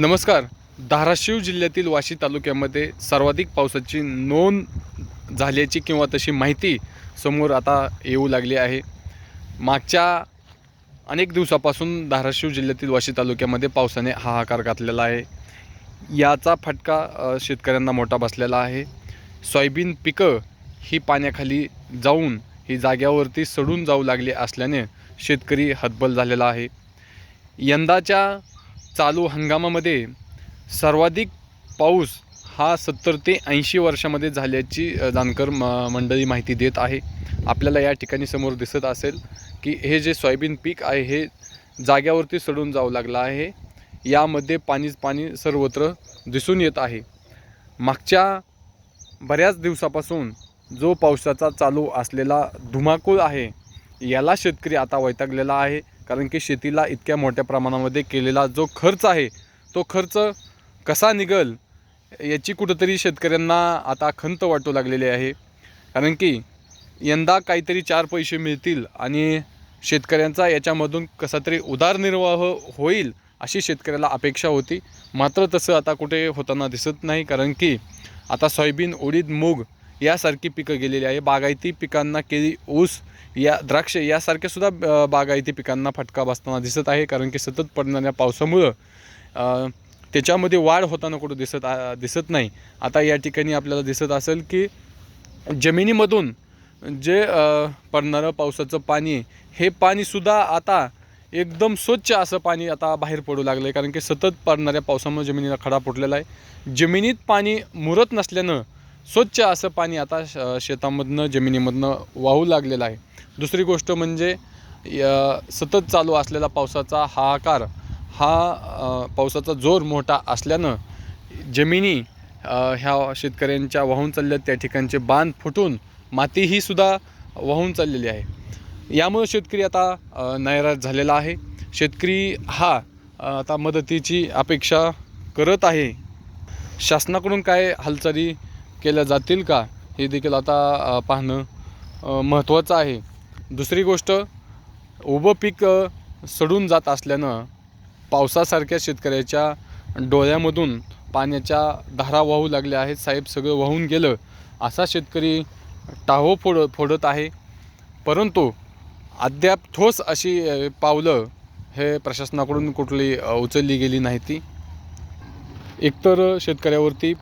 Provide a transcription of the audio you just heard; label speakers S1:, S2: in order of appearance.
S1: नमस्कार. धाराशिव जिल्ह्यातील वाशी तालुक्यामध्ये सर्वाधिक पावसाची नोंद झाल्याची किंवा तशी माहिती समोर आता येऊ लागली आहे. मागच्या अनेक दिवसापासून धाराशिव जिल्ह्यातील वाशी तालुक्यामध्ये पावसाने हाहाकार घातलेला आहे. याचा फटका शेतकऱ्यांना मोठा बसलेला आहे. सोयाबीन पिकं ही पाण्याखाली जाऊन ही जाग्यावरती सडून जाऊ लागली असल्याने शेतकरी हतबल झालेला आहे. यंदाच्या चालू हंगामामध्ये सर्वाधिक पाऊस हा सत्तर ते ऐंशी वर्षामध्ये झाल्याची अ, जाणकर म मंडळी माहिती देत आहे. आपल्याला या ठिकाणी समोर दिसत असेल की हे जे सोयाबीन पीक आहे हे जाग्यावरती सडून जाऊ लागलं आहे. यामध्ये पाणीच पाणी सर्वत्र दिसून येत आहे. मागच्या बऱ्याच दिवसापासून जो पावसाचा चालू असलेला धुमाकूळ आहे याला शेतकरी आता वैतागलेला आहे. कारण की शेतीला इतक्या मोठ्या प्रमाणामध्ये केलेला जो खर्च आहे तो खर्च कसा निघल याची कुठंतरी शेतकऱ्यांना आता खंत वाटू लागलेली आहे. कारण की यंदा काहीतरी चार पैसे मिळतील आणि शेतकऱ्यांचा याच्यामधून कसा तरी उदारनिर्वाह होईल अशी शेतकऱ्याला अपेक्षा होती. मात्र तसं आता कुठे होताना दिसत नाही कारण की आता सोयाबीन उडीद मूग यासारखी पिकं गेलेली आहे. बागायती पिकांना केळी ऊस या द्राक्ष यासारख्यासुद्धा बागायती पिकांना फटका बसताना दिसत आहे. कारण की सतत पडणाऱ्या पावसामुळं त्याच्यामध्ये वाढ होताना कुठं दिसत आ- दिसत नाही. आता या ठिकाणी आपल्याला दिसत असेल की जमिनीमधून जे पडणारं पावसाचं पाणी हे पाणीसुद्धा आता एकदम स्वच्छ असं पाणी आता बाहेर पडू लागलं आहे कारण की सतत पडणाऱ्या पावसामुळे जमिनीला खडा फुटलेला आहे. जमिनीत पाणी मुरत नसल्यानं स्वच्छ असं पाणी आता श शेतामधनं जमिनीमधनं वाहू लागलेलं आहे. दुसरी गोष्ट म्हणजे य- सतत चालू असलेला पावसाचा हाहाकार हा पावसाचा जोर मोठा असल्यानं जमिनी ह्या शेतकऱ्यांच्या वाहून चालल्या त्या ठिकाणचे बांध फुटून मातीही सुद्धा वाहून चाललेली आहे. यामुळे शेतकरी आता नैराज झालेला आहे. शेतकरी हा आता मदतीची अपेक्षा करत आहे. शासनाकडून काय हालचाली केल्या जातील का? हे देखील आता पाहणं महत्त्वाचं आहे. दुसरी गोष्ट उभं पीक सडून जात असल्यानं पावसासारख्या शेतकऱ्याच्या डोळ्यामधून पाण्याच्या धारा वाहू लागल्या आहेत. साहेब सगळं वाहून गेलं असा शेतकरी टाहो फोड फोडत आहे. परंतु अद्याप ठोस अशी पावलं हे प्रशासनाकडून कुठली उचलली गेली नाही ती. एकतर शेतकऱ्यावरती